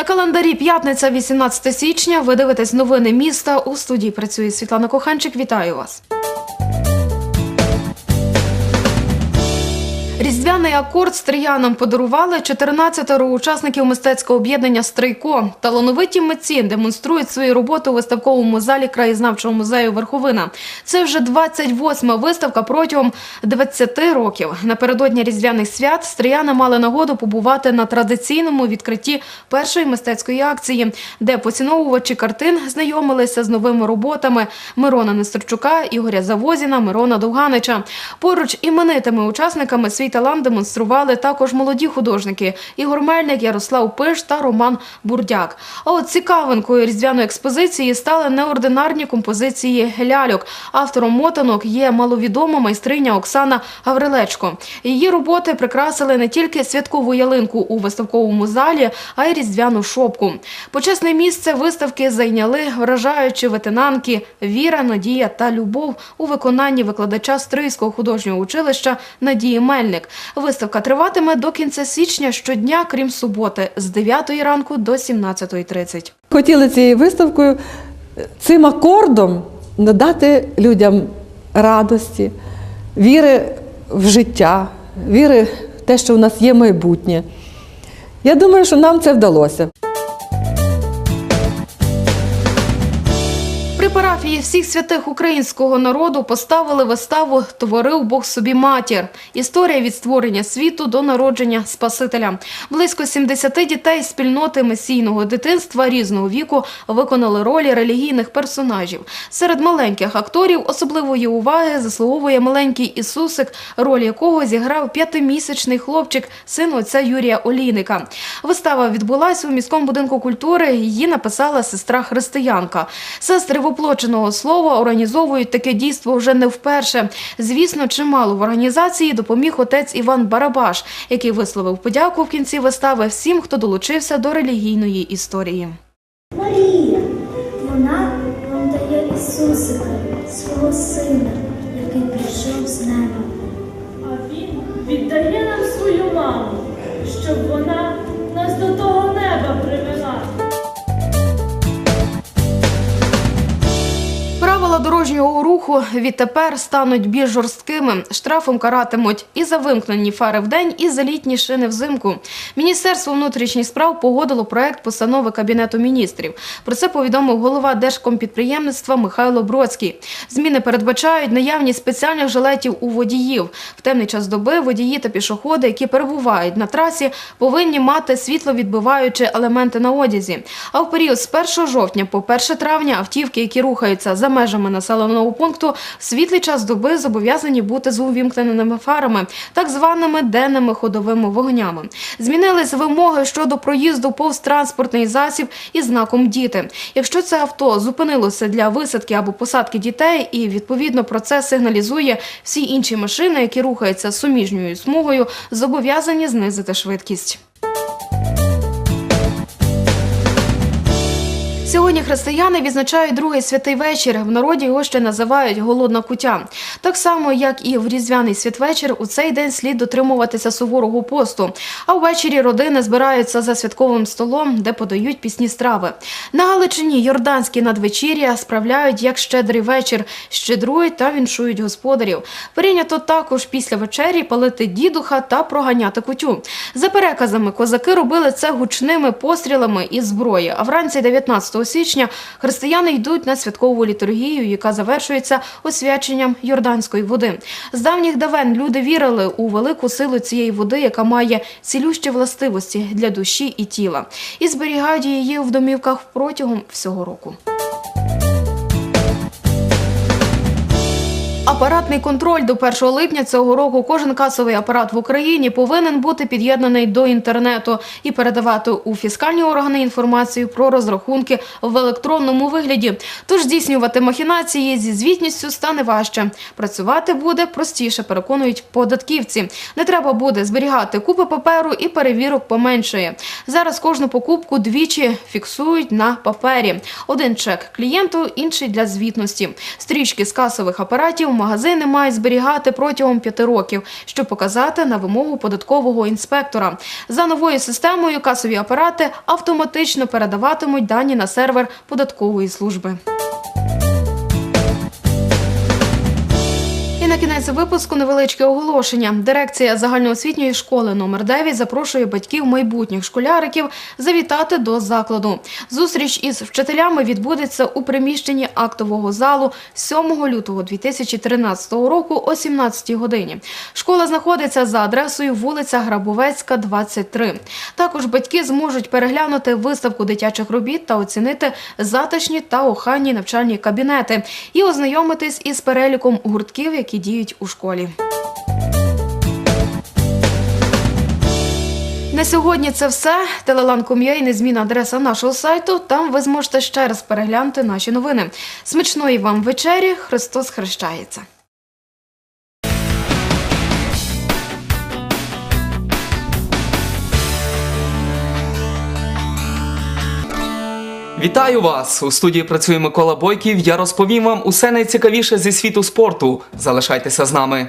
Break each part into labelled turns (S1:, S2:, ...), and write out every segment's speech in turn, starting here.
S1: На календарі п'ятниця, 18 січня. Ви дивитесь новини міста. У студії працює Світлана Коханчик. Вітаю вас. Різдвяний акорд стріянам подарували 14 учасників мистецького об'єднання Стрийко. Талановиті митці демонструють свої роботи у виставковому залі краєзнавчого музею Верховина. Це вже 28-ма виставка протягом 20 років. Напередодні різдвяних свят стріяни мали нагоду побувати на традиційному відкритті першої мистецької акції, де поціновувачі картин знайомилися з новими роботами Мирона Нестерчука, Ігоря Завозіна, Мирона Довганича. Поруч іменитими учасниками свій талант демонстрували також молоді художники Ігор Мельник, Ярослав Пиш та Роман Бурдяк. А от цікавинкою різдвяної експозиції стали неординарні композиції ляльок. Автором мотанок є маловідома майстриня Оксана Гаврилечко. Її роботи прикрасили не тільки святкову ялинку у виставковому залі, а й різдвяну шопку. Почесне місце виставки зайняли вражаючі ветенанки Віра, Надія та Любов у виконанні викладача Стрийського художнього училища Надії Мельник. Виставка триватиме до кінця січня щодня, крім суботи, з 9 ранку до 17.30.
S2: Хотіли цією виставкою е, цим акордом надати людям радості, віри в життя, віри в те, що в нас є майбутнє. Я думаю, що нам це вдалося.
S1: При парафії всіх святих українського народу поставили виставу Творив Бог собі матір. Історія від створення світу до народження Спасителя. Близько 70 дітей спільноти месійного дитинства різного віку виконали ролі релігійних персонажів. Серед маленьких акторів особливої уваги заслуговує маленький Ісусик, роль якого зіграв п'ятимісячний хлопчик, син отця Юрія Олійника. Вистава відбулася у міському будинку культури. Її написала сестра християнка. Сестри воплоченого слова організовують таке дійство вже не вперше. Звісно, чимало в організації допоміг отець Іван Барабаш, який висловив подяку в кінці вистави всім, хто долучився до релігійної історії.
S3: Марія, вона вам дає Ісусика, свого сина, який прийшов з неба.
S4: А він віддає нам свою маму, щоб вона
S1: дорожнього руху відтепер стануть більш жорсткими. Штрафом каратимуть і за вимкнені фари вдень, і за літні шини взимку. Міністерство внутрішніх справ погодило проект постанови Кабінету міністрів. Про це повідомив голова Держкомпідприємництва Михайло Бродський. Зміни передбачають наявність спеціальних жилетів у водіїв. В темний час доби водії та пішоходи, які перебувають на трасі, повинні мати світловідбиваючі елементи на одязі. А в період з 1 жовтня по 1 травня автівки, які рухаються за межами населеного пункту, в світлий час доби зобов'язані бути з увімкненими фарами, так званими денними ходовими вогнями. Змінились вимоги щодо проїзду повз транспортний засіб із знаком діти. Якщо це авто зупинилося для висадки або посадки дітей, і відповідно про це сигналізує всі інші машини, які рухаються суміжньою смугою, зобов'язані знизити швидкість. Сьогодні християни відзначають другий святий вечір. В народі його ще називають голодна кутя. Так само, як і в різдвяний святвечір, у цей день слід дотримуватися суворого посту. А ввечері родини збираються за святковим столом, де подають пісні страви. На Галичині йорданські надвечір'я справляють як щедрий вечір, щедрують та віншують господарів. Прийнято також після вечері палити дідуха та проганяти кутю. За переказами, козаки робили це гучними пострілами із зброї. А вранці 19 січня християни йдуть на святкову літургію, яка завершується освяченням йорданської води. З давніх давен люди вірили у велику силу цієї води, яка має цілющі властивості для душі і тіла, і зберігають її в домівках протягом всього року. Апаратний контроль до 1 липня цього року кожен касовий апарат в Україні повинен бути під'єднаний до інтернету і передавати у фіскальні органи інформацію про розрахунки в електронному вигляді. Тож здійснювати махінації зі звітністю стане важче. Працювати буде простіше, переконують податківці. Не треба буде зберігати купи паперу і перевірок поменшує. Зараз кожну покупку двічі фіксують на папері. Один чек клієнту, інший для звітності. Стрічки з касових апаратів магазини мають зберігати протягом п'яти років, щоб показати на вимогу податкового інспектора. За новою системою касові апарати автоматично передаватимуть дані на сервер податкової служби. На кінець випуску невеличке оголошення. Дирекція загальноосвітньої школи номер 9 запрошує батьків майбутніх школяриків завітати до закладу. Зустріч із вчителями відбудеться у приміщенні актового залу 7 лютого 2013 року о 17 годині. Школа знаходиться за адресою вулиця Грабовецька, 23. Також батьки зможуть переглянути виставку дитячих робіт та оцінити затишні та охайні навчальні кабінети і ознайомитись із переліком гуртків, які діють у школі. На сьогодні це все. Телеланком.ua і незмінна адреса нашого сайту. Там ви зможете ще раз переглянути наші новини. Смачної вам вечері. Христос хрещається.
S5: Вітаю вас! У студії працює Микола Бойків. Я розповім вам усе найцікавіше зі світу спорту. Залишайтеся з нами.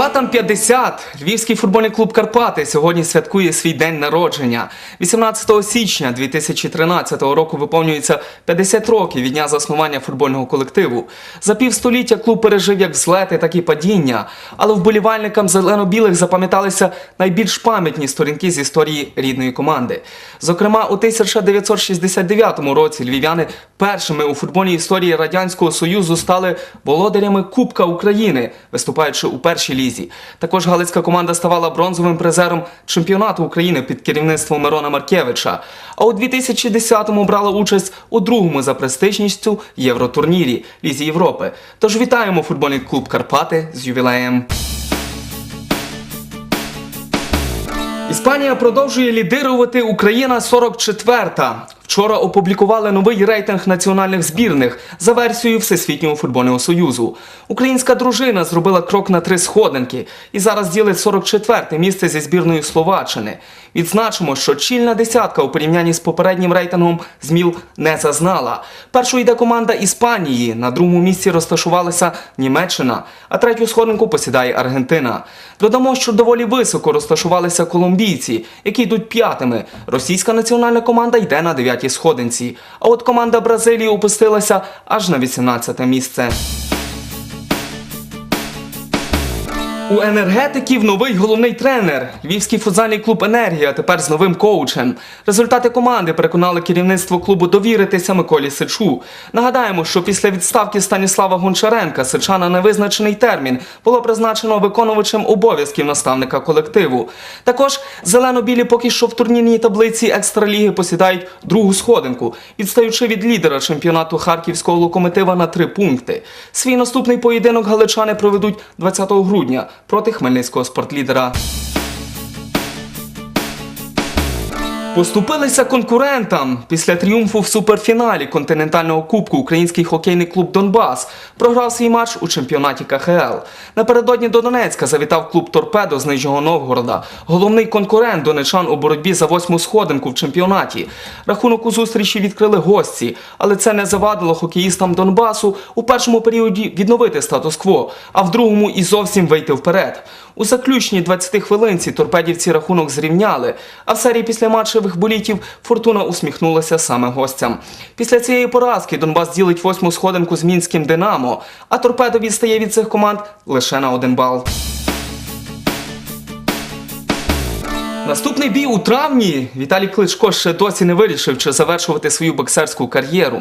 S5: Карпатам 50. Львівський футбольний клуб Карпати сьогодні святкує свій день народження. 18 січня 2013 року виповнюється 50 років від дня заснування футбольного колективу. За півстоліття клуб пережив як взлети, так і падіння. Але вболівальникам зелено-білих запам'яталися найбільш пам'ятні сторінки з історії рідної команди. Зокрема, у 1969 році львів'яни першими у футбольній історії Радянського Союзу стали володарями Кубка України, виступаючи у першій лізі. Також галицька команда ставала бронзовим призером чемпіонату України під керівництвом Мирона Маркевича. А у 2010-му брала участь у другому за престижністю євротурнірі Лізі Європи. Тож вітаємо футбольний клуб Карпати з ювілеєм. Іспанія продовжує лідирувати Україна 44-та. Вчора опублікували новий рейтинг національних збірних за версією Всесвітнього футбольного союзу. Українська дружина зробила крок на три сходинки і зараз ділить 44-те місце зі збірною Словаччини. Відзначимо, що чільна десятка у порівнянні з попереднім рейтингом зміл не зазнала. Першою йде команда Іспанії. На другому місці розташувалася Німеччина, а третю сходинку посідає Аргентина. Додамо, що доволі високо розташувалися колумбійці, які йдуть п'ятими. Російська національна команда йде на дев'ятій сходинці. А от команда Бразилії опустилася аж на 18 місце. У енергетиків новий головний тренер. Львівський футзальний клуб Енергія тепер з новим коучем. Результати команди переконали керівництво клубу довіритися Миколі Сичу. Нагадаємо, що після відставки Станіслава Гончаренка Сича на невизначений термін було призначено виконувачем обов'язків наставника колективу. Також зелено-білі поки що в турнірній таблиці екстраліги посідають другу сходинку, відстаючи від лідера чемпіонату харківського локомотива на три пункти. Свій наступний поєдинок галичани проведуть 20 грудня проти хмельницького спортлідера. Поступилися конкурентам після тріумфу в суперфіналі континентального кубку український хокейний клуб Донбас програв свій матч у чемпіонаті КХЛ. Напередодні до Донецька завітав клуб Торпедо з Нижнього Новгорода. Головний конкурент донечан у боротьбі за восьму сходинку в чемпіонаті. Рахунок у зустрічі відкрили гості, але це не завадило хокеїстам Донбасу у першому періоді відновити статус-кво, а в другому і зовсім вийти вперед. У заключній 20 хвилинці торпедівці рахунок зрівняли, а в серії після матчевих болітів Фортуна усміхнулася саме гостям. Після цієї поразки Донбас ділить восьму сходинку з мінським Динамо, а торпедо відстає від цих команд лише на один бал. Наступний бій у травні Віталій Кличко ще досі не вирішив, чи завершувати свою боксерську кар'єру.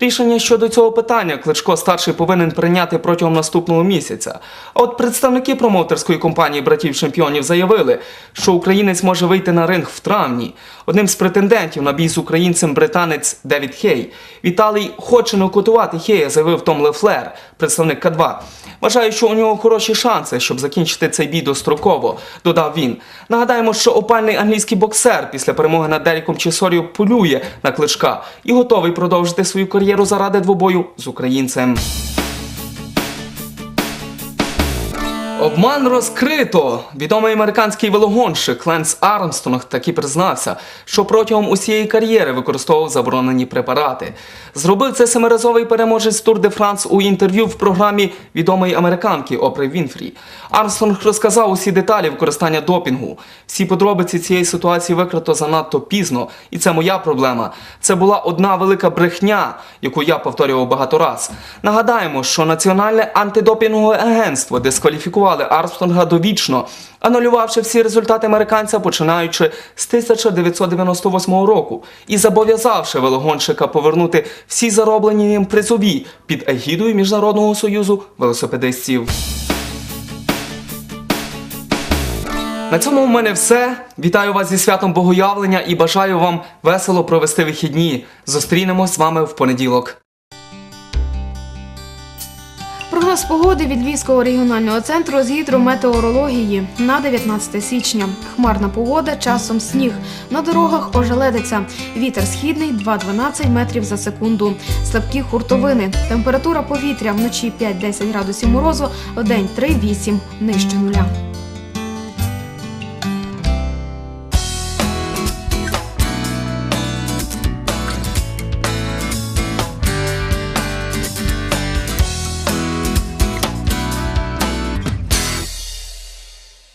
S5: Рішення щодо цього питання Кличко старший повинен прийняти протягом наступного місяця. А от представники промоутерської компанії братів чемпіонів заявили, що українець може вийти на ринг в травні. Одним з претендентів на бій з українцем британець Девід Хей. Віталій хоче нокаутувати Хея, заявив Том Лефлер, представник К2. Вважаю, що у нього хороші шанси, щоб закінчити цей бій достроково, додав він. Нагадаємо, що опальний англійський боксер після перемоги над Деріком Чесорію полює на кличка і готовий продовжити свою кар'єру заради двобою з українцем. Обман розкрито. Відомий американський велогонщик Ленс Армстронг таки признався, що протягом усієї кар'єри використовував заборонені препарати. Зробив це семиразовий переможець Тур де Франс у інтерв'ю в програмі відомої американки Опри Вінфрі. Армстронг розказав усі деталі використання допінгу. Всі подробиці цієї ситуації викрито занадто пізно, і це моя проблема. Це була одна велика брехня, яку я повторював багато раз. Нагадаємо, що Національне антидопінгове агентство дискваліфікували Армстронга довічно, анулювавши всі результати американця, починаючи з 1998 року, і зобов'язавши велогонщика повернути всі зароблені ним призові під егідою Міжнародного союзу велосипедистів. На цьому в мене все. Вітаю вас зі святом Богоявлення і бажаю вам весело провести вихідні. Зустрінемось з вами в понеділок.
S1: Прогноз погоди від Львівського регіонального центру з гідрометеорології на 19 січня. Хмарна погода, часом сніг. На дорогах ожеледиться. Вітер східний 2-12 метрів за секунду. Слабкі хуртовини. Температура повітря вночі 5-10 градусів морозу, в день 3-8 нижче нуля.